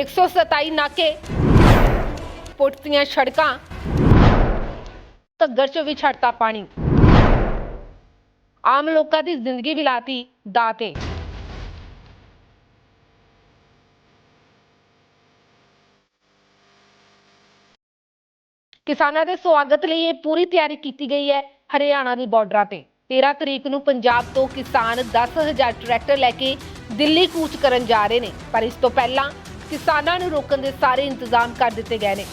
127 ਨਾਕੇ ਪੁੱਟਦੀਆਂ ਸੜਕਾਂ। ਘੱਗਰ ਚ ਵੀ ਛੱਡਤਾ ਪਾਣੀ। ਆਮ ਲੋਕਾਂ ਦੀ ਜ਼ਿੰਦਗੀ ਵੀ ਲਾਤੀ ਦਾਤੇ ਕਿਸਾਨਾਂ ਦੇ ਸਵਾਗਤ ਲਈ ਇਹ ਪੂਰੀ ਤਿਆਰੀ ਕੀਤੀ ਗਈ ਹੈ ਹਰਿਆਣਾ ਦੀ ਬਾਰਡਰਾਂ ਤੇ। 13 ਤਰੀਕ ਨੂੰ ਪੰਜਾਬ ਤੋਂ ਕਿਸਾਨ 10000 ਟਰੈਕਟਰ ਲੈ ਕੇ ਦਿੱਲੀ ਕੂਚ ਕਰਨ ਜਾ ਰਹੇ ਨੇ। ਪਰ ਇਸ ਤੋਂ ਪਹਿਲਾਂ ਕਿਸਾਨਾਂ ਨੂੰ ਰੋਕਣ ਦੇ ਸਾਰੇ ਇੰਤਜ਼ਾਮ ਕਰ ਦਿੱਤੇ ਗਏ ਨੇ।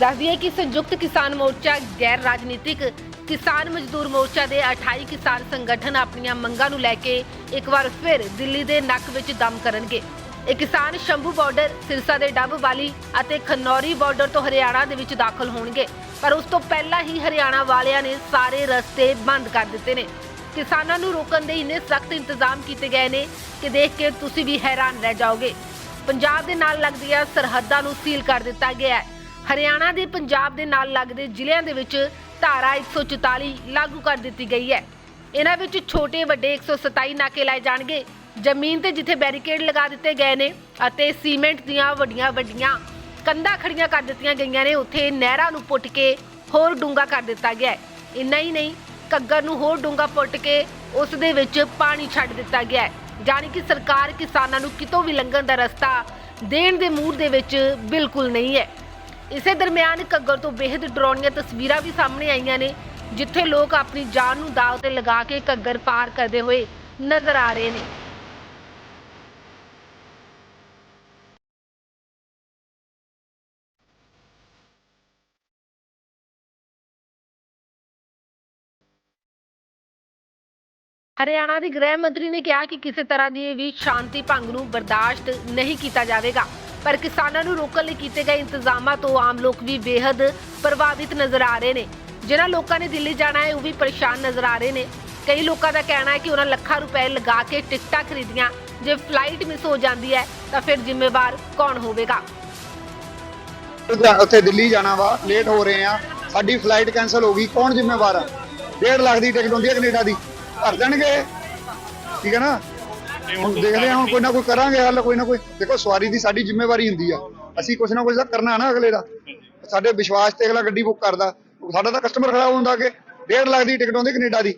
ਦੱਸਦੀ ਦਈਏ ਕਿ ਸੰਯੁਕਤ ਕਿਸਾਨ ਮੋਰਚਾ ਗੈਰ ਰਾਜਨੀਤਿਕ ਕਿਸਾਨ ਮਜ਼ਦੂਰ ਮੋਰਚਾ ਦੇ 28 ਕਿਸਾਨ ਸੰਗਠਨ ਆਪਣੀਆਂ ਮੰਗਾਂ ਨੂੰ ਲੈ ਕੇ ਇੱਕ ਵਾਰ ਫਿਰ ਦਿੱਲੀ ਦੇ ਨੱਕ ਵਿੱਚ ਦਮ ਕਰਨਗੇ। ਇਹ ਕਿਸਾਨ ਸ਼ੰਭੂ ਬਾਰਡਰ, ਸਿਰਸਾ ਦੇ ਡੱਬ ਵਾਲੀ ਅਤੇ ਖਨੌਰੀ ਬਾਰਡਰ ਤੋਂ ਹਰਿਆਣਾ ਦੇ ਵਿੱਚ ਦਾਖਲ ਹੋਣਗੇ। ਪਰ ਉਸ ਤੋਂ ਪਹਿਲਾਂ ਹੀ ਹਰਿਆਣਾ ਵਾਲਿਆਂ ਨੇ ਸਾਰੇ ਰਸਤੇ ਬੰਦ ਕਰ ਦਿੱਤੇ ਨੇ। ਕਿਸਾਨਾਂ ਨੂੰ ਰੋਕਣ ਦੇ ਇੰਨੇ ਸਖਤ ਇੰਤਜ਼ਾਮ ਕੀਤੇ ਗਏ ਨੇ ਕਿ ਦੇਖ ਕੇ ਤੁਸੀਂ ਵੀ ਹੈਰਾਨ ਰਹਿ ਜਾਓਗੇ। ਪੰਜਾਬ ਦੇ ਨਾਲ ਲੱਗਦੀਆਂ ਸਰਹੱਦਾਂ ਨੂੰ ਸੀਲ ਕਰ ਦਿੱਤਾ ਗਿਆ ਹੈ। ਹਰਿਆਣਾ ਦੇ ਪੰਜਾਬ ਦੇ ਨਾਲ ਲੱਗਦੇ ਜ਼ਿਲ੍ਹਿਆਂ ਦੇ ਵਿੱਚ ਧਾਰਾ 144 ਲਾਗੂ ਕਰ ਦਿੱਤੀ ਗਈ ਹੈ। ਇਹਨਾਂ ਵਿੱਚ ਛੋਟੇ ਵੱਡੇ 127 ਨਾਕੇ ਲਾਏ ਜਾਣਗੇ। ਜ਼ਮੀਨ ਤੇ ਜਿੱਥੇ ਬੈਰੀਕੇਡ ਲਗਾ ਦਿੱਤੇ ਗਏ ਨੇ ਅਤੇ ਸੀਮੈਂਟ ਦੀਆਂ ਵੱਡੀਆਂ ਵੱਡੀਆਂ ਕੰਧਾਂ ਖੜੀਆਂ ਕਰ ਦਿੱਤੀਆਂ ਗਈਆਂ ਨੇ, ਉੱਥੇ ਨਹਿਰਾਂ ਨੂੰ ਪੁੱਟ ਕੇ ਹੋਰ ਡੂੰਗਾ ਕਰ ਦਿੱਤਾ ਗਿਆ ਹੈ। ਇੰਨਾ ਹੀ ਨਹੀਂ, ਘੱਗਰ ਨੂੰ ਹੋਰ ਡੂੰਗਾ ਪੁੱਟ ਕੇ ਉਸ ਦੇ ਵਿੱਚ ਪਾਣੀ ਛੱਡ ਦਿੱਤਾ ਗਿਆ ਹੈ। ਜਾਣੀ ਕਿ ਸਰਕਾਰ ਕਿਸਾਨਾਂ ਨੂੰ ਕਿਤੋਂ ਵੀ ਲੰਘਣ ਦਾ ਰਸਤਾ ਦੇਣ ਦੇ ਮੂਡ ਦੇ ਵਿੱਚ ਬਿਲਕੁਲ ਨਹੀਂ ਹੈ। ਇਸੇ ਦਰਮਿਆਨ ਘੱਗਰ ਤੋਂ ਬੇहद ਡਰਾਉਣੀਆਂ ਤਸਵੀਰਾਂ ਵੀ ਸਾਹਮਣੇ ਆਈਆਂ ਨੇ, ਜਿੱਥੇ ਲੋਕ ਆਪਣੀ ਜਾਨ ਨੂੰ ਦਾਅ ਤੇ ਲਗਾ ਕੇ ਘੱਗਰ ਪਾਰ ਕਰਦੇ ਹੋਏ ਨਜ਼ਰ ਆ ਰਹੇ ਨੇ। ਹਰਿਆਣਾ ਦੀ ਗ੍ਰਹਿ ਮੰਤਰੀ ਨੇ ਕਿਹਾ ਕਿ ਕਿਸੇ ਤਰ੍ਹਾਂ ਦੀ ਵੀ ਸ਼ਾਂਤੀ ਭੰਗ ਨੂੰ ਬਰਦਾਸ਼ਤ ਨਹੀਂ ਕੀਤਾ ਜਾਵੇਗਾ। ਪਰ ਕਿਸਾਨਾਂ ਨੂੰ ਰੋਕਣ ਲਈ ਕੀਤੇ ਗਏ ਇੰਤਜ਼ਾਮਾਂ ਤੋਂ ਆਮ ਲੋਕ ਵੀ ਬੇहद ਪ੍ਰਭਾਵਿਤ ਨਜ਼ਰ ਆ ਰਹੇ ਨੇ। ਜਿਨ੍ਹਾਂ ਲੋਕਾਂ ਨੇ ਦਿੱਲੀ ਜਾਣਾ ਹੈ, ਉਹ ਵੀ ਪਰੇਸ਼ਾਨ ਨਜ਼ਰ ਆ ਰਹੇ ਨੇ। ਕਈ ਲੋਕਾਂ ਦਾ ਕਹਿਣਾ ਹੈ ਕਿ ਉਹਨਾਂ ਲੱਖਾਂ ਰੁਪਏ ਲਗਾ ਕੇ ਟਿਕਟਾਂ ਖਰੀਦੀਆਂ। ਜੇ ਫਲਾਈਟ ਮਿਸ ਹੋ ਜਾਂਦੀ ਹੈ, ਤਾਂ ਫਿਰ ਜ਼ਿੰਮੇਵਾਰ ਕੌਣ ਹੋਵੇਗਾ? ਉੱਥੇ ਦਿੱਲੀ ਜਾਣਾ ਵਾ ਲੇਟ ਹੋ ਰਹੇ ਆ। ਸਾਡੀ ਫਲਾਈਟ ਕੈਨਸਲ ਹੋ ਗਈ, ਕੌਣ ਜ਼ਿੰਮੇਵਾਰ ਆ? 1.5 ਲੱਖ ਦੀ ਟਿਕਟ ਹੁੰਦੀ ਹੈ ਕੈਨੇਡਾ ਦੀ। ਭਰ ਦੇਣਗੇ। ਠੀਕ ਹੈ ਨਾ? ਹੁਣ ਦੇਖਦੇ ਹਾਂ ਕੋਈ ਨਾ ਕੋਈ ਕਰਾਂਗੇ ਹੱਲ, ਕੋਈ ਨਾ ਕੋਈ। ਦੇਖੋ, ਸਵਾਰੀ ਦੀ ਸਾਡੀ ਜ਼ਿੰਮੇਵਾਰੀ ਹੁੰਦੀ ਆ। ਅਸੀਂ ਕੁਛ ਨਾ ਕੁਛ ਤਾਂ ਕਰਨਾ ਨਾ ਅਗਲੇ ਦਾ। ਸਾਡੇ ਵਿਸ਼ਵਾਸ ਤੇ ਅਗਲਾ ਗੱਡੀ ਬੁੱਕ ਕਰਦਾ। ਸਾਡਾ ਤਾਂ ਕਸਟਮਰ ਖਰਾਬ ਹੁੰਦਾ ਕਿ ਡੇਢ ਲੱਖ ਦੀ ਟਿਕਟ ਆਉਂਦੀ ਕੈਨੇਡਾ ਦੀ।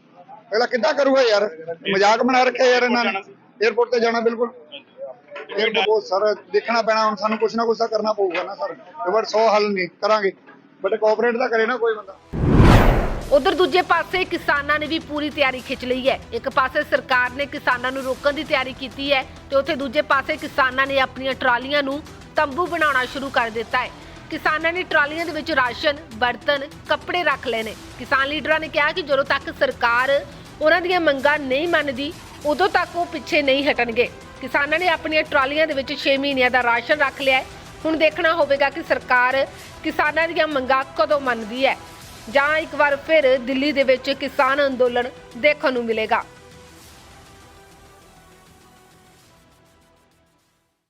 ਅਗਲਾ ਕਿੱਦਾਂ ਕਰੂਗਾ ਯਾਰ? ਮਜ਼ਾਕ ਬਣਾ ਰੱਖਿਆ ਯਾਰ ਇਹਨਾਂ ਨੇ। 에어ਪੋਰਟ ਤੇ ਜਾਣਾ, ਬਿਲਕੁਲ। ਇਹ ਬਹੁਤ ਸਾਰਾ ਦੇਖਣਾ ਪੈਣਾ, ਹੁਣ ਸਾਨੂੰ ਕੁਛ ਨਾ ਕੁਛ ਤਾਂ ਕਰਨਾ ਪਊਗਾ ਨਾ ਸਰ। ਇਹ ਵਾਰ 100 ਹੱਲ ਨਹੀਂ ਕਰਾਂਗੇ। ਬਟ ਕੋਆਪਰੇਟ ਤਾਂ ਕਰੇ ਨਾ ਕੋਈ ਬੰਦਾ। ਉਧਰ ਦੂਜੇ ਪਾਸੇ ਕਿਸਾਨਾਂ ਨੇ ਵੀ ਪੂਰੀ ਤਿਆਰੀ ਖਿੱਚ ਲਈ ਹੈ। ਇੱਕ ਪਾਸੇ ਸਰਕਾਰ ਨੇ ਕਿਸਾਨਾਂ ਨੂੰ ਰੋਕਣ ਦੀ ਤਿਆਰੀ ਕੀਤੀ ਹੈ ਤੇ ਉੱਥੇ ਦੂਜੇ ਪਾਸੇ ਕਿਸਾਨਾਂ ਨੇ ਆਪਣੀਆਂ ਟਰਾਲੀਆਂ ਨੂੰ ਤੰਬੂ ਬਣਾਉਣਾ ਸ਼ੁਰੂ ਕਰ ਦਿੱਤਾ ਹੈ। ਕਿਸਾਨਾਂ ਨੇ ਟਰਾਲੀਆਂ ਦੇ ਵਿੱਚ ਰਾਸ਼ਨ, ਬਰਤਨ, ਕੱਪੜੇ ਰੱਖ ਲਏ ਨੇ। ਕਿਸਾਨ ਲੀਡਰਾਂ ਨੇ ਕਿਹਾ ਕਿ ਜਦੋਂ ਤੱਕ ਸਰਕਾਰ ਉਹਨਾਂ ਦੀਆਂ ਮੰਗਾਂ ਨਹੀਂ ਮੰਨਦੀ, ਉਦੋਂ ਤੱਕ ਉਹ ਪਿੱਛੇ ਨਹੀਂ ਹਟਣਗੇ। ਕਿਸਾਨਾਂ ਨੇ ਆਪਣੀਆਂ ਟਰਾਲੀਆਂ ਦੇ ਵਿੱਚ 6 ਮਹੀਨਿਆਂ ਦਾ ਰਾਸ਼ਨ ਰੱਖ ਲਿਆ ਹੈ। ਹੁਣ ਦੇਖਣਾ ਹੋਵੇਗਾ ਕਿ ਸਰਕਾਰ ਕਿਸਾਨਾਂ ਦੀਆਂ ਮੰਗਾਂ ਕਦੋਂ ਮੰਨਦੀ ਹੈ। ਜਾਂ ਇੱਕ ਵਾਰ ਫਿਰ ਦਿੱਲੀ ਦੇ ਵਿੱਚ ਕਿਸਾਨ ਅੰਦੋਲਨ ਦੇਖਣ ਨੂੰ ਮਿਲੇਗਾ।